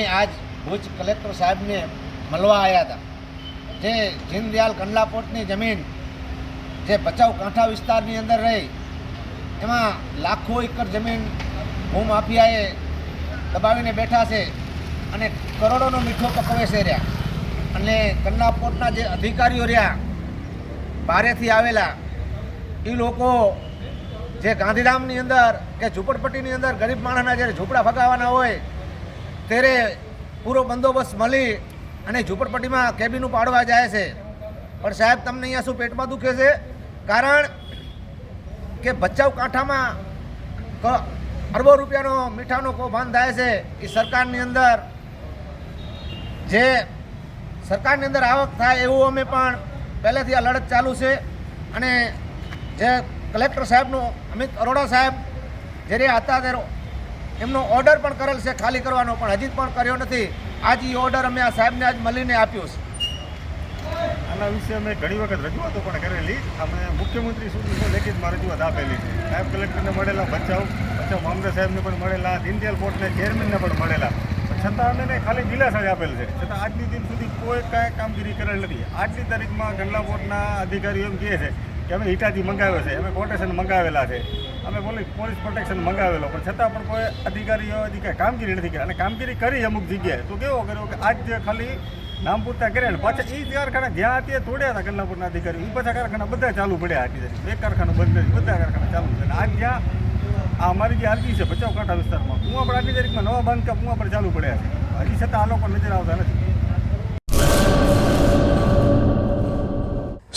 અમે આજ ભુજ કલેક્ટર સાહેબને મળવા આવ્યા હતા. જે જીનદયાલ કંડલાપોર્ટની જમીન, જે ભચાઉ કાંઠા વિસ્તારની અંદર રહી, એમાં લાખો એકર જમીન ભૂમાફિયાએ દબાવીને બેઠા છે અને કરોડોનો મીઠો પકવે છે રહ્યા. અને કંડલાપોર્ટના જે અધિકારીઓ રહ્યા, બારેથી આવેલા એ લોકો જે ગાંધીધામની અંદર કે ઝૂંપડપટ્ટીની અંદર ગરીબ માણસના જ્યારે ઝૂંપડા ભગાવવાના હોય ત્યારે પૂરો બંદોબસ્ત મળી અને ઝૂંપડપટ્ટીમાં કેબિનું પાડવા જાય છે. પણ સાહેબ, તમને અહીંયા શું પેટમાં દુખે છે? કારણ કે ભચાઉ કાંઠામાં અરબો રૂપિયાનો મીઠાનો કૌભાંડ થાય છે. એ સરકારની અંદર જે સરકારની અંદર આવક થાય એવું અમે પણ પહેલેથી આ લડત ચાલુ છે. અને જે કલેક્ટર સાહેબનું અમિત અરોડા સાહેબ જ્યારે હતા ત્યારે એમનો ઓર્ડર પણ કરેલ છે, ખાલી કરવાનો, પણ હજી પણ કર્યો નથી. આજ એ ઓર્ડર અમે આ સાહેબને આજ મળીને આપ્યો છે. આના વિશે અમે ઘણી વખત રજૂઆતો પણ કરેલી. અમે મુખ્યમંત્રી સુધી લેખિતમાં રજૂઆત આપેલી. નાયબ કલેક્ટરને મળેલા ભચાઉ બચાવ મામલે સાહેબને પણ મળેલા. દીનદયાલ બોર્ડને ચેરમેનને પણ મળેલા. છતાં અમે ખાલી દિલાસા જ આપેલ છે. છતાં આજની દિન સુધી કોઈ કાંઈ કામગીરી કરેલ નથી. આજની તારીખમાં કંડલા બોર્ડના અધિકારીઓ એમ કહે છે કે અમે હિટાચી મંગાવ્યો છે, અમે કોટેશન મંગાવેલા છે. અમે પોલીસ પોલીસ પ્રોટેક્શન મંગાવેલો, પણ છતાં પણ કોઈ અધિકારીઓ હજી કાંઈ કામગીરી નથી કરી. અને કામગીરી કરી અમુક જગ્યાએ. તો કેવો કર્યો કે આજ ખાલી નામ પૂરતા કર્યા ને, પાછા એ કારખાના જ્યાં ત્યાં તોડ્યા હતા કલ્લાપુરના અધિકારીઓ. એ પાછા કારખાના બધા ચાલુ પડ્યા હતી બે કારખાના બંધ નથી બધા કારખાના ચાલુ છે. આજ જ્યાં આ અમારી જે આરતી છે ભચાઉ કાંઠા વિસ્તારમાં કુવા પણ આટલી તારીખમાં નવા બાંધકામ કુવા પણ ચાલુ પડ્યા છે. હજી છતાં આ લોકો નજર આવતા નથી.